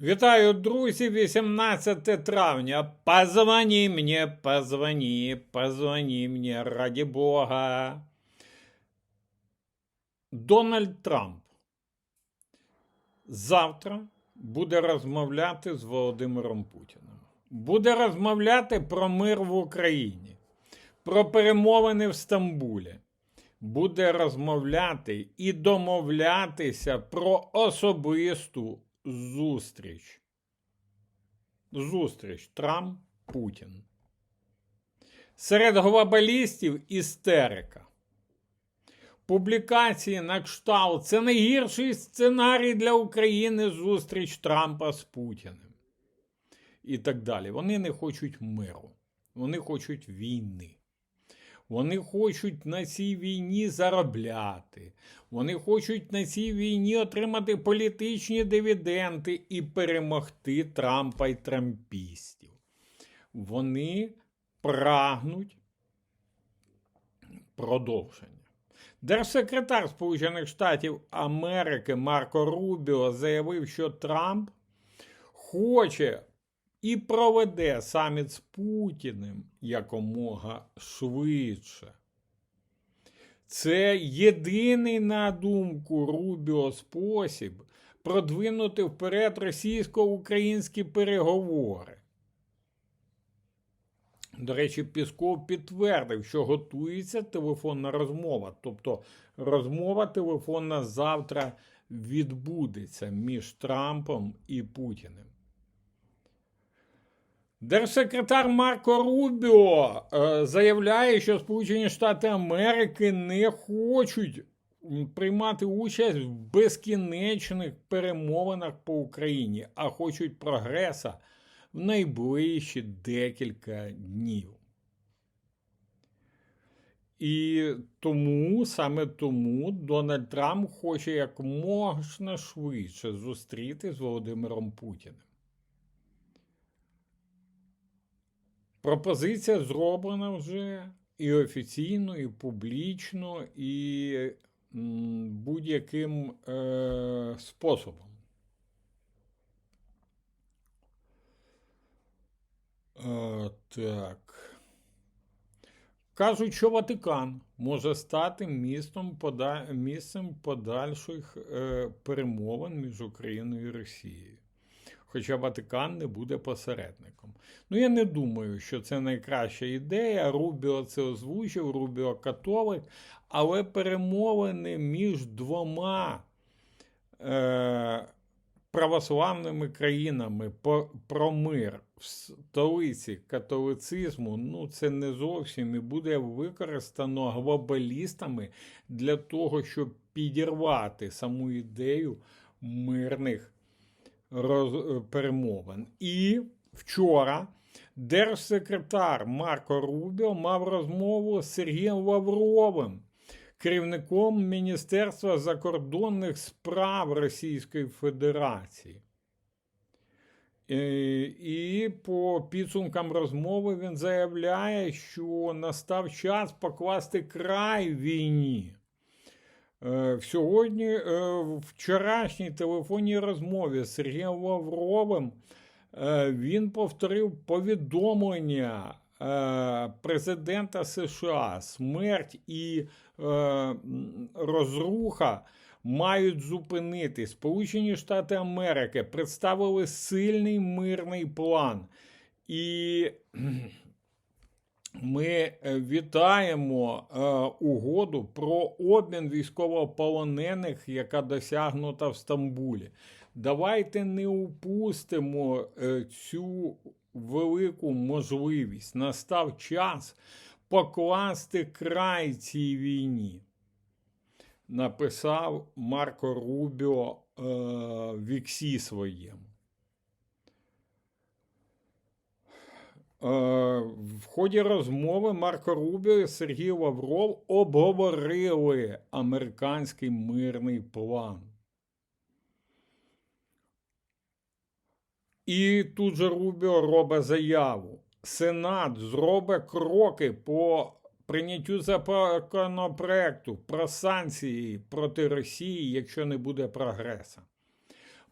Вітаю, друзі, 18 травня. Позвони мені, позвони, позвони мені, раді Бога. Дональд Трамп завтра буде розмовляти з Володимиром Путіним. Буде розмовляти про мир в Україні, про перемовини в Стамбулі. Буде розмовляти і домовлятися про особисту зустріч. Зустріч Трамп Путін. Серед глобалістів істерика. Публікації на кшталт. Це найгірший сценарій для України зустріч Трампа з Путіним. І так далі. Вони не хочуть миру. Вони хочуть війни. Вони хочуть на цій війні заробляти. Вони хочуть на цій війні отримати політичні дивіденди і перемогти Трампа і трампістів. Вони прагнуть продовження. Держсекретар Сполучених Штатів Америки Марко Рубіо заявив, що Трамп хоче і проведе саміт з Путіним якомога швидше. Це єдиний, на думку Рубіо, спосіб продвинути вперед російсько-українські переговори. До речі, Пісков підтвердив, що готується телефонна розмова. Тобто розмова телефонна завтра відбудеться між Трампом і Путіним. Держсекретар Марко Рубіо е, заявляє, що Сполучені Штати Америки не хочуть приймати участь в безкінечних перемовинах по Україні, а хочуть прогреса в найближчі декілька днів. І тому, саме тому Дональд Трамп хоче як можна швидше зустріти з Володимиром Путіним. Пропозиція зроблена вже і офіційно, і публічно, і будь-яким е, способом. Е, так. Кажуть, що Ватикан може стати містом пода... місцем подальших е, перемовин між Україною і Росією. Хоча Ватикан не буде посередником. Ну, я не думаю, що це найкраща ідея. Рубіо це озвучив, Рубіо католик, але перемовини між двома е, православними країнами по, про мир в столиці католицизму, ну це не зовсім і буде використано глобалістами для того, щоб підірвати саму ідею мирних роз... перемовин. І вчора держсекретар Марко Рубіо мав розмову з Сергієм Лавровим, керівником Міністерства закордонних справ Російської Федерації. Е, І по підсумкам розмови він заявляє, що настав час покласти край війні. Е, сьогодні, е, в вчорашній телефонній розмові з Сергієм Лавровим е, він повторив повідомлення президента США: смерть і розруха мають зупинити. Сполучені Штати Америки представили сильний мирний план. І ми е, вітаємо е, угоду про обмін військовополонених, яка досягнута в Стамбулі. Давайте не упустимо е, цю велику можливість. Настав час покласти край цій війні. Написав Марко Рубіо е, в іксі своєму. В ході розмови Марко Рубіо і Сергій Лавров обговорили американський мирний план. І тут же Рубіо робить заяву. Сенат зробить кроки по прийняттю законопроекту про санкції проти Росії, якщо не буде прогресу.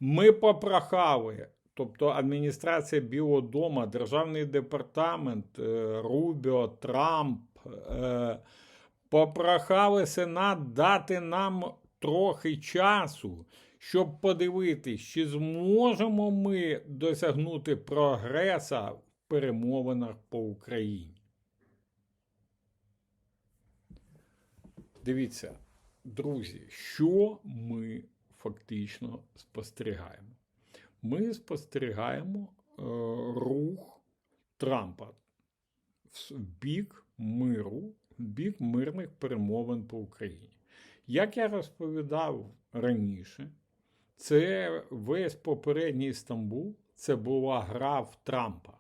Ми попрохали тобто адміністрація Білого Дома, Державний департамент, е, Рубіо, Трамп е, попрохали Сенат дати нам трохи часу, щоб подивитись, чи зможемо ми досягнути прогреса в перемовинах по Україні. Дивіться, друзі, що ми фактично спостерігаємо? Ми спостерігаємо е, рух Трампа в бік миру, в бік мирних перемовин по Україні. Як я розповідав раніше, це весь попередній Стамбул це була гра в Трампа.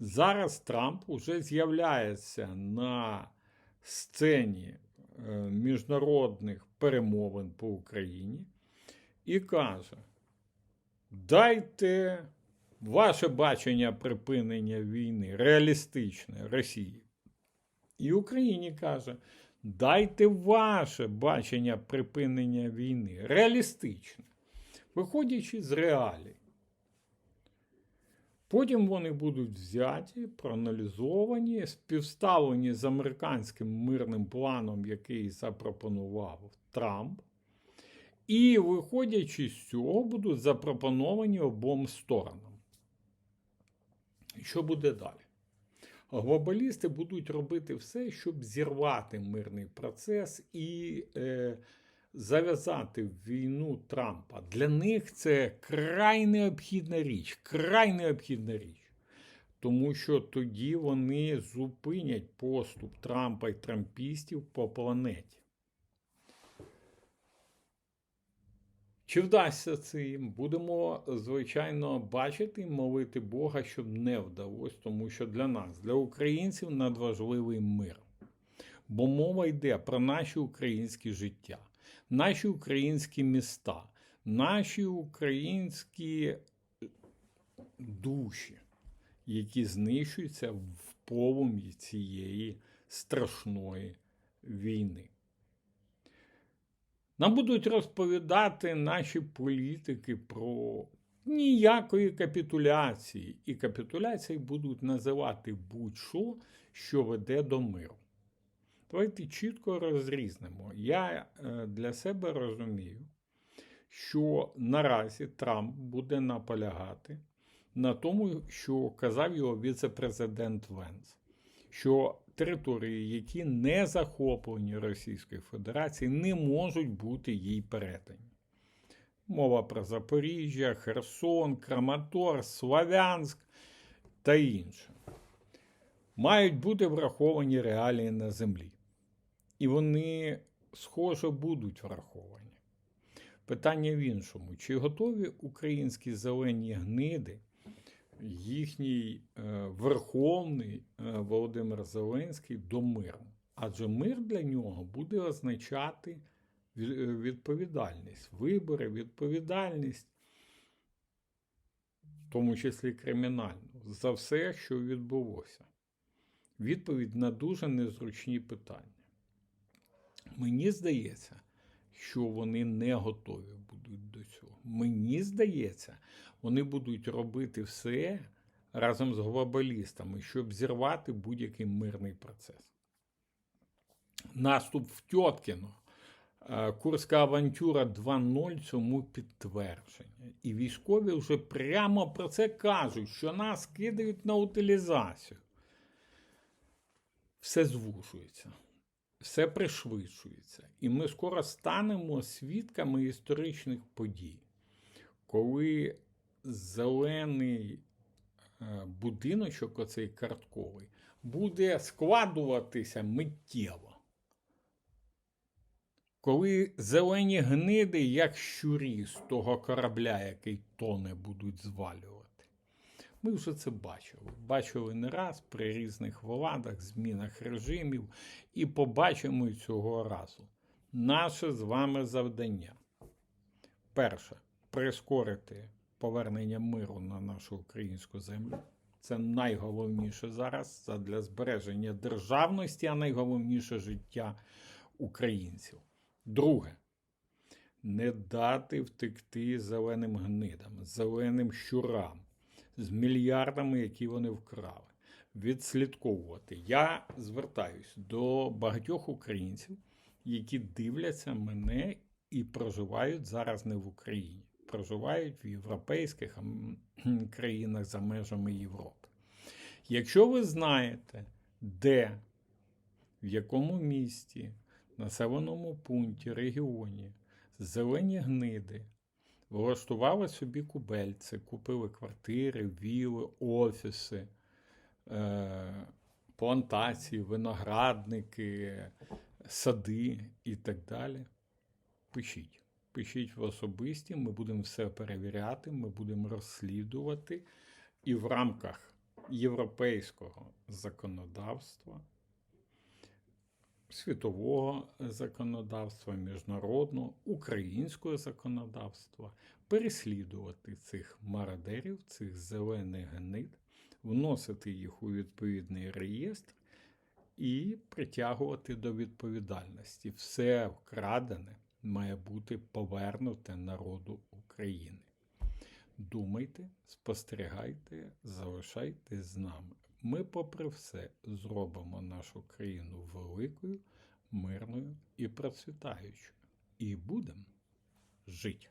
Зараз Трамп уже з'являється на сцені е, міжнародних перемовин по Україні і каже: дайте ваше бачення припинення війни реалістичне Росії. І Україні каже: дайте ваше бачення припинення війни реалістичне, виходячи з реалій. Потім вони будуть взяті, проаналізовані, співставлені з американським мирним планом, який запропонував Трамп. І, виходячи з цього, будуть запропоновані обом сторонам. Що буде далі? Глобалісти будуть робити все, щоб зірвати мирний процес і е, зав'язати війну Трампа. Для них це край необхідна річ, край необхідна річ. Тому що тоді вони зупинять поступ Трампа і трампістів по планеті. Чи вдасться це їм? Будемо, звичайно, бачити молити Бога, щоб не вдалося, тому що для нас, для українців, надважливий мир. Бо мова йде про наші українські життя, наші українські міста, наші українські душі, які знищуються в полум'ї цієї страшної війни. Нам будуть розповідати наші політики про ніякої капітуляції, і капітуляції будуть називати будь-що, що веде до миру. Давайте чітко розрізнемо. Я е, для себе розумію, що наразі Трамп буде наполягати на тому, що казав його віце-президент Венс, що території, які не захоплені Російською Федерацією, не можуть бути їй передані. Мова про Запоріжжя, Херсон, Краматор, Славянськ та інше. Мають бути враховані реалії на землі. І вони, схоже, будуть враховані. Питання в іншому: чи готові українські зелені гниди? Їхній е, верховний е, Володимир Зеленський до миру. Адже мир для нього буде означати е, відповідальність, вибори, відповідальність, в тому числі кримінальну, за все, що відбулося. Відповідь на дуже незручні питання. Мені здається, що вони не готові будуть до цього. Мені здається, вони будуть робити все разом з глобалістами, щоб зірвати будь-який мирний процес. Наступ в Тьоткіно. Е, Курська авантюра 2.0 цьому підтвердження. І військові вже прямо про це кажуть, що нас кидають на утилізацію. Все звужується, все пришвидшується. І ми скоро станемо свідками історичних подій, коли зелений е, будиночок, оцей картковий, буде складуватися миттєво. Коли зелені гниди, як щурі з того корабля, який тоне, будуть звалювати. Ми вже це бачили. Бачили не раз при різних владах, змінах режимів, і побачимо цього разу. Наше з вами завдання. Перше прискорити повернення миру на нашу українську землю. Це найголовніше зараз для збереження державності, а найголовніше життя українців. Друге, не дати втекти зеленим гнидам, зеленим щурам з мільярдами, які вони вкрали. Відслідковувати. Я звертаюсь до багатьох українців, які дивляться мене і проживають зараз не в Україні, проживають в європейських країнах за межами Європи. Якщо ви знаєте, де, в якому місті, населеному пункті, регіоні зелені гниди влаштували собі кубельці, купили квартири, віли, офіси, е, плантації, виноградники, сади і так далі. Пишіть. Пишіть в особисті, ми будемо все перевіряти, ми будемо розслідувати. І в рамках європейського законодавства, світового законодавства, міжнародного, українського законодавства переслідувати цих мародерів, цих зелених гнид, вносити їх у відповідний реєстр і притягувати до відповідальності. Все вкрадене має бути повернуте народу України. Думайте, спостерігайте, залишайтесь з нами. Ми, попри все, зробимо нашу країну великою, мирною і процвітаючою. І будемо жити.